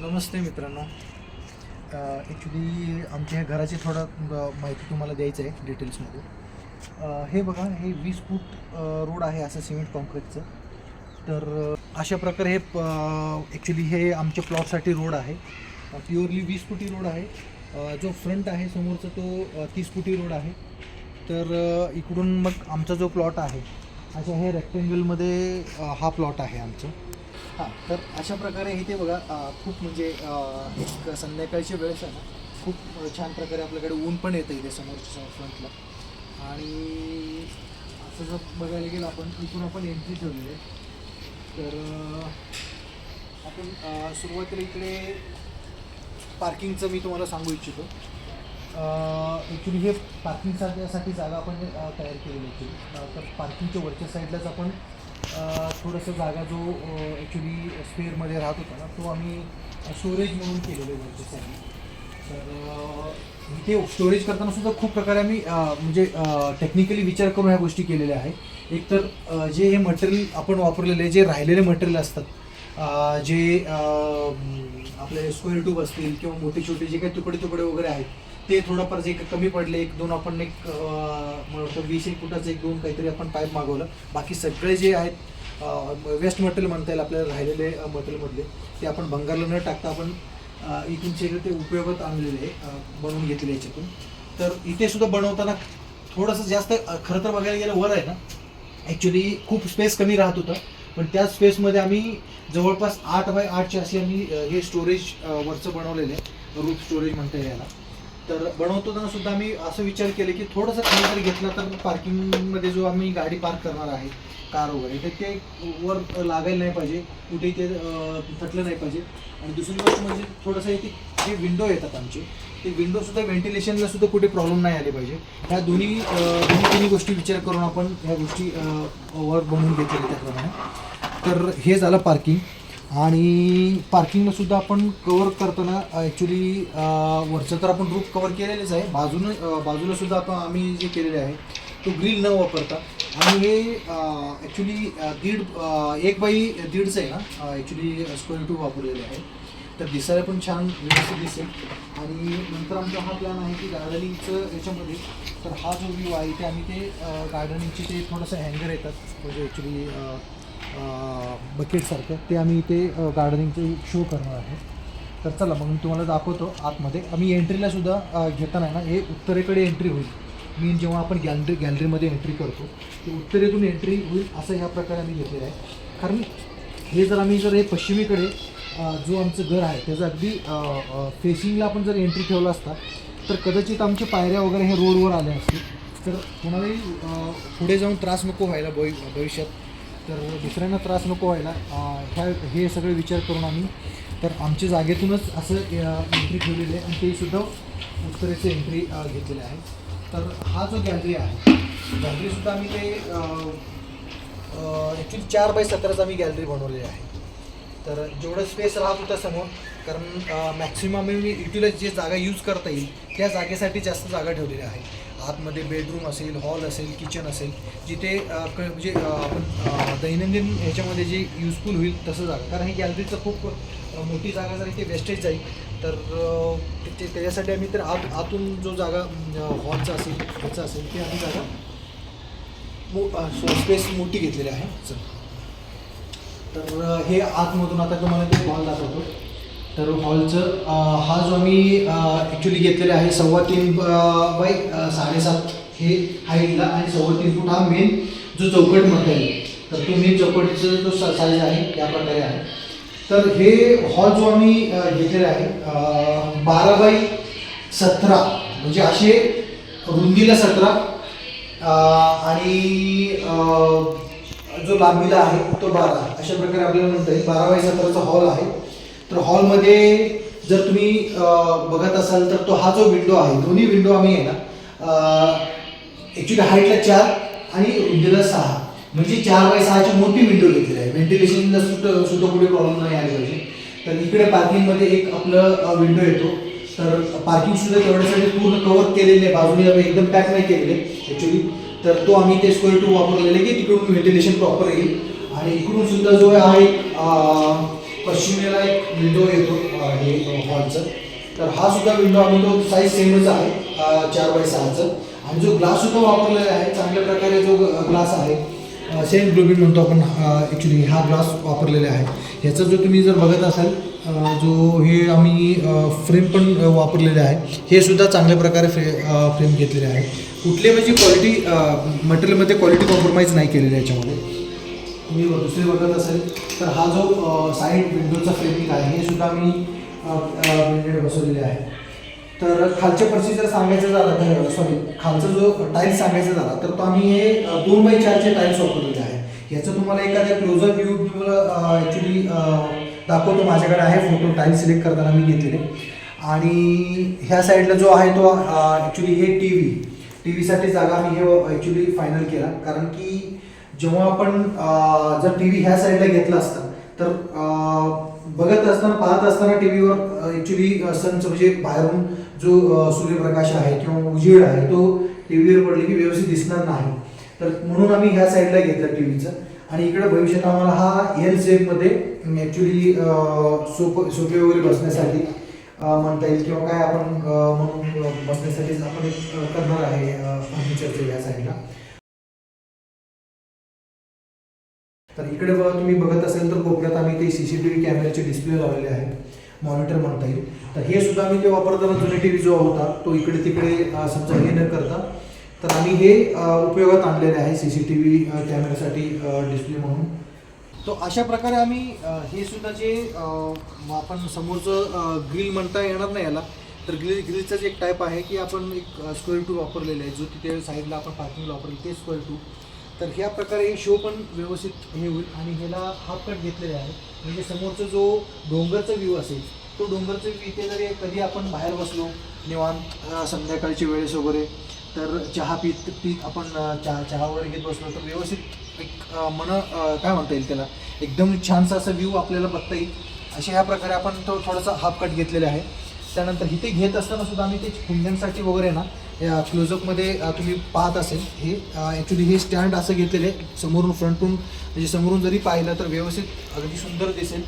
नमस्ते मित्रांनो. ॲक्च्युली आमच्या ह्या घराची थोडं माहिती तुम्हाला द्यायचं आहे डिटेल्समध्ये हे बघा हे वीस फूट रोड आहे असं सिमेंट कॉन्क्रीटचं तर अशा प्रकारे हे ॲक्च्युली हे आमच्या प्लॉटसाठी रोड आहे. प्युअरली वीस फुटी रोड आहे. जो फ्रंट आहे समोरचा तो तीस फुटी रोड आहे. तर इकडून मग आमचा जो प्लॉट आहे अशा हे रेक्टेंगलमध्ये हा प्लॉट आहे आमचं. हां तर अशा प्रकारे इथे बघा खूप म्हणजे एक संध्याकाळच्या वेळेस आहे ना खूप छान प्रकारे आपल्याकडे ऊन पण येतं इथे समोरच्या फ्रंटला. आणि असं जर बघायला गेलं आपण इथून आपण एंट्री ठेवलेली आहे. तर आपण सुरुवातीला इकडे पार्किंगचं मी तुम्हाला सांगू इच्छितो. ॲक्च्युली हे पार्किंगसाठी जागा आपण तयार केलेली होती. तर पार्किंगच्या वरच्या साईडलाच आपण थोडंसं जागा जो ॲक्च्युली स्पेअरमध्ये राहत होता ना तो आम्ही स्टोरेज म्हणून केलेलं आहे वरच्या तर इथे स्टोरेज करताना सुद्धा खूप प्रकारे आम्ही म्हणजे टेक्निकली विचार करून ह्या गोष्टी केलेल्या आहेत. एक तर जे हे मटेरियल आपण वापरलेले जे राहिलेले मटेरियल असतात जे आपले स्क्वेअर ट्यूब असतील किंवा मोठे छोटे जे काही तुकडे तुकडे वगैरे आहेत ते थोडंफार जे कमी पडले एक दोन आपण एक वीस एक फुटाचं एक दोन काहीतरी आपण पाईप मागवलं. बाकी सगळे जे आहेत वेस्ट मटेरियल म्हणता येईल आपल्याला राहिलेले मटेरियलमधले ते आपण भंगारला न टाकता आपण इथूनचे इथून ते उपयोगात आणलेले बनवून घेतले याच्यातून तर इथे सुद्धा बनवताना थोडंसं जास्त खरं तर बघायला गेलं वर आहे ना. ॲक्च्युली खूप स्पेस कमी राहत होतं. पण त्या स्पेसमध्ये आम्ही जवळपास आठ बाय आठचे अशी आम्ही हे स्टोरेज वरचं बनवलेलं आहे. रूफ स्टोरेज म्हणता येईल याला. तर बनवताना सुद्धा आम्ही असं विचार केले की थोडंसं खाली जर घेतलं तर पार्किंगमध्ये जो आम्ही गाडी पार्क करणार आहे कार वगैरे तर ते वर लागायला नाही पाहिजे कुठेही ते थटलं नाही पाहिजे. आणि दुसरी गोष्ट म्हणजे थोडंसं इथे जे विंडो येतात आमचे ते विंडोसुद्धा व्हेंटिलेशनला सुद्धा कुठे प्रॉब्लेम नाही आले पाहिजे. ह्या दोन्ही दोन्ही तिन्ही गोष्टी विचार करून आपण ह्या गोष्टी वर बनवून घेतलेल्या त्याप्रमाणे. तर हे झालं पार्किंग आणि पार्किंगला सुद्धा आपण कवर करताना ॲक्च्युली वरचं तर आपण रूप कवर केलेलेच आहे. बाजूनं बाजूलासुद्धा बाजूला सुद्धा आपण आम्ही जे केलेले आहे तो ग्रिल न वापरता. आणि हे ॲक्च्युली दीड एक बाई दीडचं आहे ना ॲक्च्युली स्क्वेअर टू वापरलेले आहे. तर दिसायला पण छान व्यवस्थित दिसेल. आणि नंतर आमचा हा प्लॅन आहे की गार्डनिंगचं याच्यामध्ये तर हा जो व्ह्यू आहे ते आम्ही ते गार्डनिंगचे ते थोडंसं हँगर येतात. म्हणजे ॲक्च्युली बकेटसारखं ते आम्ही इथे गार्डनिंगचे शो करणार आहे. तर चला मग मी तुम्हाला दाखवतो आतमध्ये. आम्ही एंट्रीला सुद्धा घेताना आहे ना हे उत्तरेकडे एंट्री होईल. मी जेव्हा आपण गॅलरी गॅलरीमध्ये एंट्री करतो ते उत्तरेतून एंट्री होईल असं ह्या प्रकारे आम्ही घेतलेलं आहे. कारण हे जर आम्ही जर हे पश्चिमेकडे जो आमचं घर आहे त्याचं अगदी फेसिंगला आपण जर एंट्री ठेवला असता तर कदाचित आमच्या पायऱ्या वगैरे हे रोडवर आल्या असतील. तर कोणालाही पुढे जाऊन त्रास नको व्हायला भवि भविष्यात. तर दुसऱ्यांना त्रास नको व्हायला. ह्या हे सगळे विचार करून आम्ही तर आमच्या जागेतूनच असं एंट्री ठेवलेली आहे आणि तेसुद्धा उत्तरेचे एंट्री घेतलेले आहे. तर हा जो गॅलरी आहे गॅलरीसुद्धा आम्ही ते ॲक्च्युली चार बाय सतराच आम्ही गॅलरी बनवलेली आहे. तर जेवढं स्पेस राहत होता समोर कारण मॅक्सिमम मी युटिलाइज जे जागा यूज करता येईल त्या जागेसाठी जास्त जागा ठेवलेली आहे. आतमध्ये बेडरूम असेल हॉल असेल किचन असेल जिथे क म्हणजे आपण दैनंदिन ह्याच्यामध्ये जे युजफुल होईल तसं जागा. कारण ही गॅलरीचं खूप मोठी जागा जर इथे वेस्टेज जाईल तर ते त्याच्यासाठी आम्ही तर आत आतून जो जागा हॉलचा असेल ह्याचा असेल ते आम्ही जागा मो स्पेस मोठी घेतलेली आहे चल तर हे आतमधून आता तुम्हाला ते हॉल दाखवतो. तर हॉलचं हा जो आम्ही ॲक्च्युली घेतलेला आहे सव्वा तीन बाय साडेसात हे हाईटला आणि सव्वा तीन फूट हा मेन जो चौकट म्हणता येईल तर तो मेन चौकटीचं जो साईज आहे त्या प्रकारे आहे. तर हे हॉल जो आम्ही घेतलेला आहे बारा बाय सतरा म्हणजे असे रुंदीला सतरा आणि जो लांबीला आहे तो बारा अशा प्रकारे आपल्याला म्हणता येईल. बारा बाय सतराचा हॉल आहे. तर हॉलमध्ये जर तुम्ही बघत असाल तर तो हा जो विंडो आहे दोन्ही विंडो आम्ही आहे ना ॲक्च्युली हाईटला चार आणि रुंदीला सहा. म्हणजे चार बाय सहाची मोठी विंडो घेतलेली आहे. व्हेंटिलेशनला सुद्धा सुद्धा कुठे प्रॉब्लेम नाही आले पाहिजे. तर इकडे पार्किंगमध्ये एक आपलं विंडो येतो. तर पार्किंग सुद्धा तेवढ्यासाठी पूर्ण कव्हर केलेले आहे. बाजूने आम्ही एकदम पॅक नाही केलेले ॲक्च्युली तर तो आम्ही ते स्क्वेअर टू वापरलेले की तिकडून व्हेंटिलेशन प्रॉपर येईल. आणि इकडून सुद्धा जो आहे पश्चिमेला एक विंडो येतो हे हॉलचं तर हा सुद्धा विंडो आम्ही तो साईज सेमच आहे चार बाय सहाचं. आणि जो ग्लास सुद्धा वापरलेला आहे चांगल्या प्रकारे जो ग्लास आहे सेम ग्लोबिन म्हणतो आपण ॲक्च्युली हा ग्लास वापरलेला आहे. ह्याचा जो तुम्ही जर बघत असाल जो हे आम्ही फ्रेम पण वापरलेले आहे हे सुद्धा चांगल्या प्रकारे फ्रे फ्रेम घेतलेले आहे. कुठले म्हणजे क्वालिटी मटेरियलमध्ये क्वालिटी कॉम्प्रोमाइज नाही केलेली याच्यामध्ये. तुम्ही दुसरी बघत असेल तर हा जो साईड विंडोचा फ्रेमिंग आहे हे सुद्धा मी ब्लेंडेड बसवलेले आहे. तर खालच्या पर्सी जर सांगायचं झालं तर सॉरी खालचा जो टाईल्स सांगायचा झाला तर तो आम्ही हे दोन बाय चारचे टाईल्स वापरलेले आहे याचं तुम्हाला एखाद्या क्लोजर व्ह्यू तुम्हाला ॲक्च्युली दाखवतो. माझ्याकडे आहे फोटो टाईल्स सिलेक्ट करताना मी घेतलेले. आणि ह्या साईडला जो आहे तो ॲक्च्युली हे टी व्ही टी व्हीसाठी जागा मी हे ॲक्च्युली फायनल केला. कारण की जेव्हा आपण जर टी व्ही ह्या साईडला घेतला असता तर बघत असताना पाहत असताना टी व्हीवर ॲक्च्युली सनचं म्हणजे बाहेरून जो सूर्यप्रकाश आहे किंवा उजेड आहे तो टी व्हीवर पडले की व्यवस्थित दिसणार नाही. तर म्हणून आम्ही ह्या साईडला घेतलं टी व्हीचं आणि इकडे भविष्यात आम्हाला हा एल शेपमध्ये ॲक्च्युली सोप सोपे वगैरे बसण्यासाठी म्हणता येईल किंवा काय आपण म्हणून बसण्यासाठीच बसण्यासाठी आपण एक करणार आहे फर्निचरचं या साईडला. तर इकडे बघा तुम्ही बघत असेल तर कोपऱ्यात आम्ही ते सी सी टी व्ही कॅमेऱ्याचे डिस्प्ले लावलेले आहेत. मॉनिटर म्हणता येईल. तर हे सुद्धा आम्ही ते वापरताना जुने टी व्ही जो होता तो इकडे तिकडे समजा हे न करता तर आम्ही हे उपयोगात आणलेले आहे सी सी टी व्ही कॅमेऱ्यासाठी डिस्प्ले म्हणून. तो अशा प्रकारे आम्ही हे सुद्धा जे आपण समोरचं ग्रिल म्हणता येणार नाही याला तर ग्रिल ग्रिलचं जे एक टाईप आहे की आपण एक स्क्वेअर टू वापरलेलं आहे जो तिथे साईडला आपण पार्किंगला वापरले ते स्क्वेअर टू तर ह्या प्रकारे शो पण व्यवस्थित हे होईल. आणि ह्याला हाफ कट घेतलेले आहे. म्हणजे समोरचा जो डोंगरचा व्ह्यू असेल तो डोंगरचा व्ह्यू इथे जरी कधी आपण बाहेर बसलो निवांत संध्याकाळची संध्याकाळच्या वेळेस वगैरे तर चहा पीत पीत आपण चहा चहा वगैरे घेत बसलो तर व्यवस्थित एक मन काय म्हणता येईल त्याला? एकदम छानसा असा व्ह्यू आपल्याला बघता येईल. अशा ह्या प्रकारे आपण तो थोडासा हाफ कट घेतलेला आहे. त्यानंतर इथे घेत असताना सुद्धा आम्ही ते कुंड्यांसाठी वगैरे ना या क्लोजअपमध्ये तुम्ही पाहत असेल. हे ॲक्च्युली हे स्टँड असं घेतलेले समोरून फ्रंटून म्हणजे समोरून जरी पाहिलं तर व्यवस्थित अगदी सुंदर दिसेल.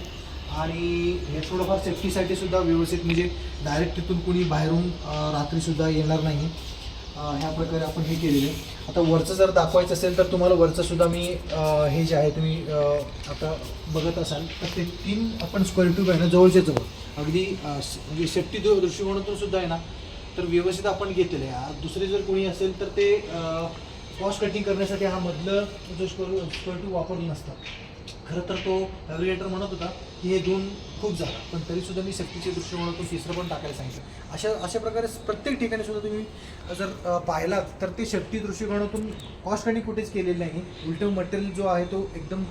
आणि हे थोडंफार सेफ्टीसाठी सुद्धा व्यवस्थित म्हणजे डायरेक्ट तिथून कुणी बाहेरून रात्रीसुद्धा येणार नाही. ह्या प्रकारे आपण हे केलेलं आहे. आता वरचं जर दाखवायचं असेल तर तुम्हाला वरचंसुद्धा मी हे जे आहे तुम्ही आता बघत असाल. तर ते तीन आपण स्क्वेअर ट्यूब आहे ना जवळच्या जवळ. अगदी म्हणजे सेफ्टी दृष्टिकोनातून सुद्धा आहे ना तर व्यवस्थित आपण घेतलेलं आहे. दुसरे जर कोणी असेल तर ते कॉस्ट कटिंग करण्यासाठी हा मधलं जो स्क्वेअर स्क्वेअर टू वापरलं नसतं. खरं तर तो ॲग्रिगेटर म्हणत होता की हे दोन खूप झाला पण तरीसुद्धा मी सेफ्टीच्या दृष्टिकोनातून तिसरं पण टाकायला सांगितलं. अशा अशा प्रकारे प्रत्येक ठिकाणी सुद्धा तुम्ही जर पाहिलात तर ते सेफ्टी दृष्टिकोनातून कॉस्ट कटिंग कुठेच केलेलं नाही. उलटं मटेरियल जो आहे तो एकदम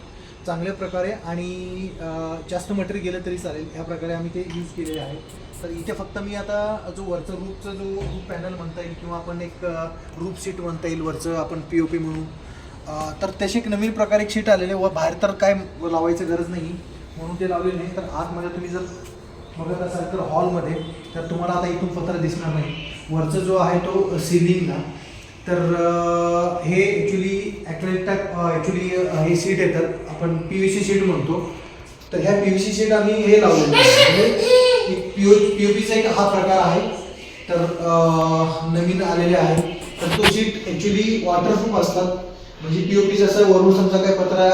चांगल्या प्रकारे आणि जास्त मटेरियल गेलं तरी चालेल. ह्या प्रकारे आम्ही ते यूज केलेले आहे. तर इथे फक्त मी आता जो वरचं रूपचं जो रूप पॅनल म्हणता येईल किंवा आपण एक रूप सीट म्हणता येईल वरचं आपण पी ओ पी म्हणून तर त्याची एक नवीन प्रकारे एक शीट आलेली व बाहेर तर काय लावायचं गरज नाही. म्हणून ते लावलेलं नाही. तर आतमध्ये तुम्ही जर बघत असाल तर हॉलमध्ये तर तुम्हाला आता इथून पत्र दिसणार नाही. वरचं जो आहे तो सिलिंगला तर हे ॲक्च्युली ॲक्रेलिक ॲक्च्युली हे सीट येतात. आपण पी व्ही सी शीट म्हणतो. तर ह्या पी व्ही सी शीट आम्ही हे लावलेलं म्हणजे एक पी पी यू पीचा एक हा प्रकार आहे. तर नवीन आलेले आहे. तर तो शीट ॲक्च्युली वॉटरप्रूफ असतात. म्हणजे पी ओ पी जसं वरून समजा काय पत्रा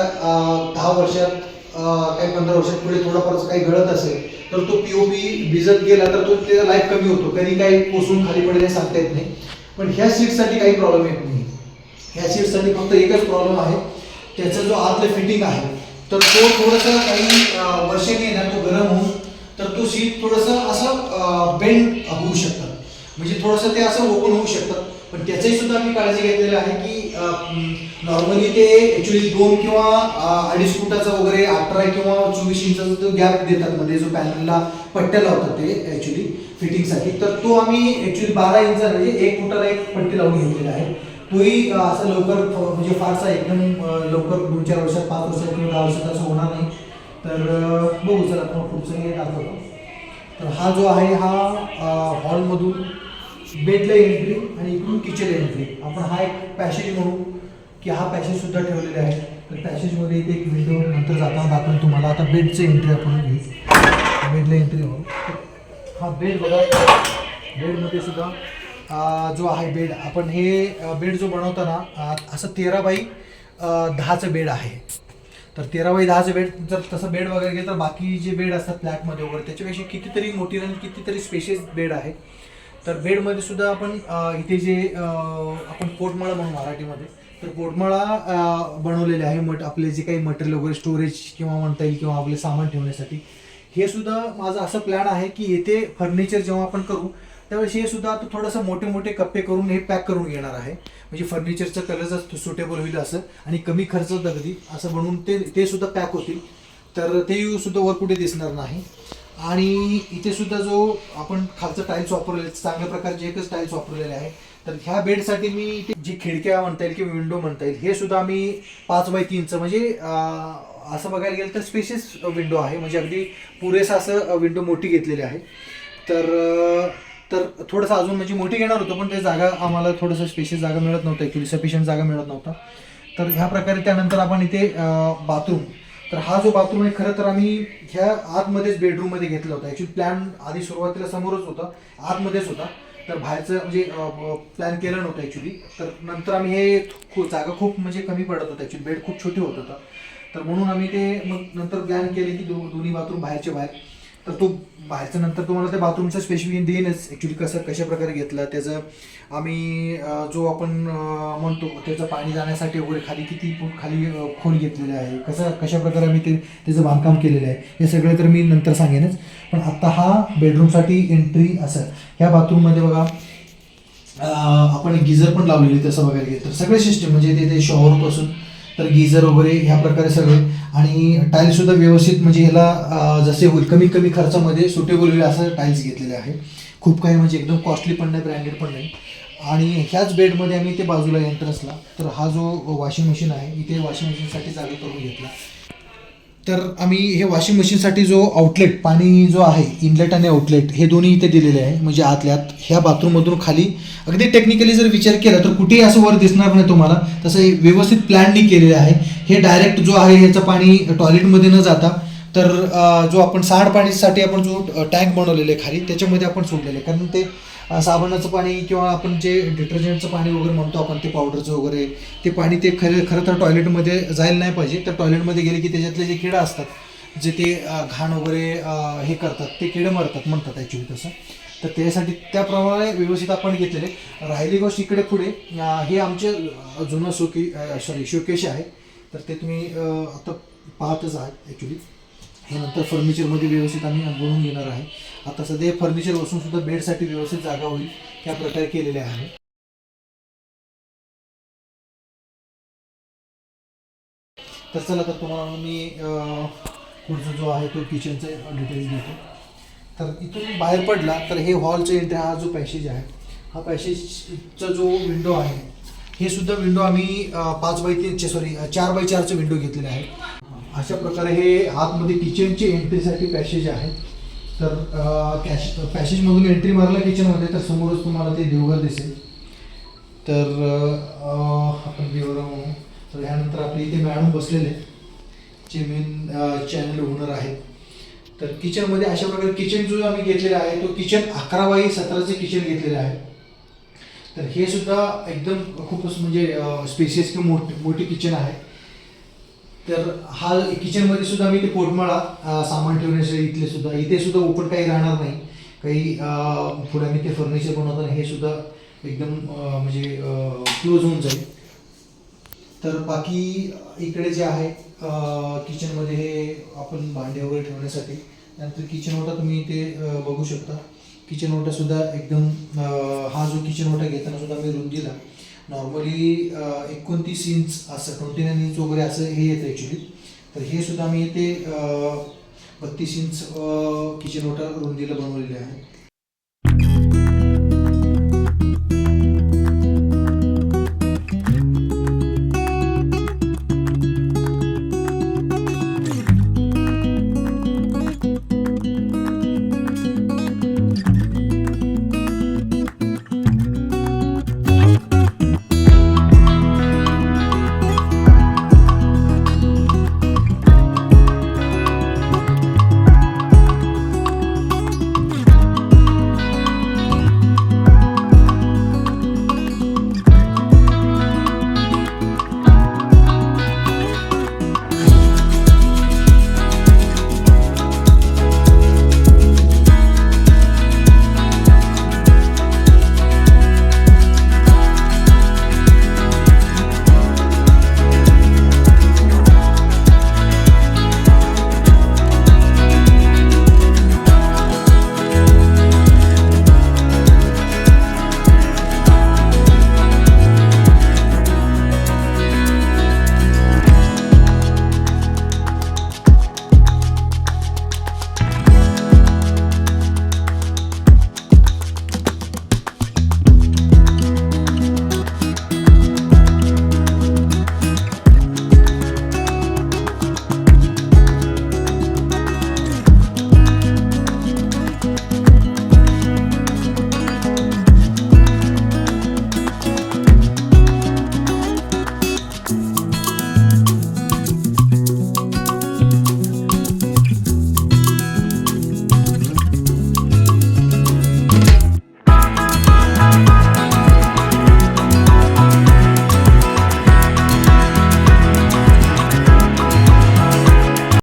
दहा वर्षात काही पंधरा वर्षात पुढे थोडाफार काही गळत असेल तर तो पी ओ पी भिजत गेला तर तो त्याचा लाईफ कमी होतो. कधी काही पोसून खाली पडले सांगता येत नाही. पण ह्या सीटसाठी काही प्रॉब्लेम येत नाही. ह्या सीटसाठी फक्त एकच प्रॉब्लेम आहे. त्याचा जो आतलं फिटिंग आहे तर तो थोडंसं काही अं, वर्षांनी ना तो गरम होऊन तर तो सीट थोडंसं असं बेंड होऊ शकतात म्हणजे थोडंसं ते असं ओपन होऊ शकतात पण त्याचंही सुद्धा मी काळजी घेतलेली आहे की नॉर्मली ते ॲक्च्युली दोन किंवा अडीच फुटाचा वगैरे अठरा किंवा चोवीस इंचाचा जो गॅप देतात मध्ये जो पॅनलला पट्ट्या लावतात ते ॲक्च्युली फिटिंगसाठी तर तो आम्ही ॲक्च्युली बारा इंच म्हणजे एक फुटाला एक पट्टी लावून घेतलेला आहे. तोही असं लवकर म्हणजे फारसा एकदम लवकर दोन चार वर्षात पाच वर्षात किंवा दहा वर्षात असं होणार नाही. तर बघू चला आपण पुढचं हे दाखवतो. तर हा जो आहे हा हॉलमधून बेडला एंट्री आणि इकडून किचन एंट्री आपण हा एक पॅसेज म्हणू की हा पॅसेज सुद्धा ठेवलेला आहे. तर पॅसेजमध्ये इथे एक विंडो नंतर जाताना दाखवून तुम्हाला. आता बेडचं एंट्री आपण घेऊ. बेडला एंट्री होऊ हा बेड बघा. बेडमध्ये सुद्धा जो आहे बेड आपण हे बेड जो बनवताना असं तेरा बाई दहाचं बेड आहे. तर तेरा बाई दहाचं बेड जर तसं बेड वगैरे गेलं तर बाकी जे बेड असतात फ्लॅटमध्ये वगैरे त्याच्यापेक्षा कितीतरी मोठी आणि कितीतरी स्पेशियस बेड आहे. तर बेडमध्ये सुद्धा आपण इथे जे आपण पोटमाळा म्हणू मराठीमध्ये तर पोटमाळा बनवलेले आहे मट आपले जे काही मटेरियल वगैरे स्टोरेज किंवा म्हणता येईल किंवा आपले सामान ठेवण्यासाठी. हे सुद्धा माझा असं प्लॅन आहे की येथे फर्निचर जेव्हा आपण करू त्यावेळेस हे सुद्धा आता थोडंसं मोठे मोठे कप्पे करून हे पॅक करून घेणार आहे. म्हणजे फर्निचरचं कलरच सुटेबल होईल असं आणि कमी खर्च अगदी असं बनवून ते ते सुद्धा पॅक होतील. तर ते सुद्धा वर कुठे दिसणार नाही. आणि इथे सुद्धा जो आपण खालचं टाईल्स वापरलेले चांगल्या प्रकारचे एकच टाईल्स वापरलेले आहे. तर ह्या बेडसाठी मी इथे जी खिडक्या म्हणता येईल किंवा विंडो म्हणता येईल हे सुद्धा आम्ही पाच बाय तीनचं म्हणजे असं बघायला गेलं तर स्पेशियस विंडो आहे. म्हणजे अगदी पुरेसा असं विंडो मोठी घेतलेली आहे. तर तर थोडंसं अजून म्हणजे मोठी घेणार होतो पण ते जागा आम्हाला थोडंसं स्पेशियस जागा मिळत नव्हतं ॲक्च्युली सफिशियंट जागा मिळत नव्हता. तर ह्या प्रकारे त्यानंतर आपण इथे बाथरूम तर हा जो बाथरूम आहे खरं तर आम्ही ह्या आतमध्येच बेडरूममध्ये घेतला होता. ॲक्च्युली प्लॅन आधी सुरुवातीला समोरच होता आतमध्येच होता. तर बाहेरचं म्हणजे प्लॅन केलं नव्हतं ॲक्च्युली तर नंतर आम्ही हे खूप जागा खूप म्हणजे कमी पडत होतं. ॲक्च्युली बेड खूप छोटी होत होता. तर म्हणून आम्ही ते मग नंतर प्लॅन केले की दो दोन्ही बाथरूम बाहेरचे बाहेर. तर तो बाहेरचं नंतर तुम्हाला त्या बाथरूमचं स्पेसिफिकेशन देईनच. ॲक्च्युली कसं कशा प्रकारे घेतलं त्याचं आम्ही जो आपण म्हणतो त्याचं पाणी जाण्यासाठी वगैरे खाली किती फूट खाली खोल घेतलेलं आहे कसं कशा प्रकारे आम्ही ते त्याचं बांधकाम केलेलं आहे हे सगळं तर मी नंतर सांगेनच. पण आत्ता हा बेडरूमसाठी एंट्री असं. ह्या बाथरूममध्ये बघा आपण गिझर पण लावलेली तसं बघायला गेलं तर. सगळे सिस्टम म्हणजे तिथे शॉवरपासून तर गिझर वगैरे ह्या प्रकारे सगळे आणि टाईल्स सुद्धा व्यवस्थित म्हणजे ह्याला जसे होईल कमी कमी खर्चामध्ये सुटेबल होईल असं टाईल्स घेतलेले आहे खूप काही म्हणजे एकदम कॉस्टली पण नाही ब्रँडेड पण नाही. आणि ह्याच बेडमध्ये आम्ही ते बाजूला एंट्रन्सला तर हा जो वॉशिंग मशीन आहे इथे वॉशिंग मशीनसाठी जागा करून घेतला. तर आम्ही हे वॉशिंग मशीनसाठी जो आउटलेट पाणी जो आहे इनलेट आणि आउटलेट हे दोन्ही इथे दिलेले आहे. म्हणजे आतल्या आत ह्या बाथरूममधून खाली. अगदी टेक्निकली जर विचार केला तर कुठेही असं वर दिसणार नाही तुम्हाला. तसं हे व्यवस्थित प्लॅननी केलेलं आहे. हे डायरेक्ट जो आहे ह्याचं पाणी टॉयलेटमध्ये न जाता तर जो आपण सांडपाणीसाठी आपण जो टँक बनवलेले आहे खाली त्याच्यामध्ये आपण सोडलेलं आहे. कारण ते साबणाचं पाणी किंवा आपण जे डिटर्जंटचं पाणी वगैरे म्हणतो आपण ते पावडरचं वगैरे ते पाणी ते खरं खरं तर टॉयलेटमध्ये जायला नाही पाहिजे. तर टॉयलेटमध्ये गेले की त्याच्यातले जे किडा असतात जे ते घाण वगैरे हे करतात ते किडे मरतात म्हणतात ॲक्च्युली तसं. तर त्यासाठी त्याप्रमाणे व्यवस्थित आपण घेतलेले. राहिली गोष्ट इकडे पुढे. हे आमचे जुनं शोके सॉरी शोकेश आहे. तर ते तुम्ही आता पाहतच आहात ॲक्च्युली हे नंतर फर्निचरमध्ये व्यवस्थित आम्ही बनवून घेणार आहे. आता सध्या हे फर्निचर बसून सुद्धा बेडसाठी व्यवस्थित जागा होईल त्या प्रकारे केलेले आहे. तर चला तर तुम्हाला मी पुढचा जो आहे तो किचनचा डिटेल्स देतो. तर इथून बाहेर पडला तर हे हॉलचं एंट्री हा जो पॅसेज आहे हा पॅसेजचा जो विंडो आहे हे सुद्धा विंडो आम्ही पाच बाय तीनचे सॉरी चार बाय चारचं विंडो घेतलेले आहे अशा प्रकारे हे आतमध्ये किचनची एंट्रीसाठी पॅसेज आहे तर कॅश पॅसेजमधून एंट्री मारला किचनमध्ये तर समोरच तुम्हाला ते देवघर दिसेल. तर आपण देवघर म्हणू. तर ह्यानंतर आपले इथे मॅडम बसलेले जे मेन चॅनल ओनर आहेत. तर किचनमध्ये अशा प्रकारे किचन जो आम्ही घेतलेला आहे तो किचन अकरा बाई सतराचे किचन घेतलेलं आहे. तर हे सुद्धा एकदम खूपच म्हणजे स्पेसियस किंवा मोठी मोठी किचन आहे. तर हा किचनमध्ये सुद्धा मी ते पोटमाळा सामान ठेवण्यासाठी इथले सुद्धा इथे सुद्धा ओपन काही राहणार नाही. काही पुढे मी ते फर्निचर बनवताना हे सुद्धा एकदम म्हणजे क्लोज होऊन जाईल. तर बाकी इकडे जे आहे किचनमध्ये हे आपण भांडे वगैरे ठेवण्यासाठी नंतर किचन ओटा तुम्ही इथे बघू शकता. किचन ओटासुद्धा एकदम हा जो किचन ओटा घेताना सुद्धा मी रुंदीला नॉर्मली uh, एकोणतीस इंच असं ट्वेंटी नाईन इंच वगैरे असं हे येतं ॲक्च्युली तर हे सुद्धा मी ते uh, बत्तीस इंच किचन वॉटर रुंदीला बनवलेले आहे.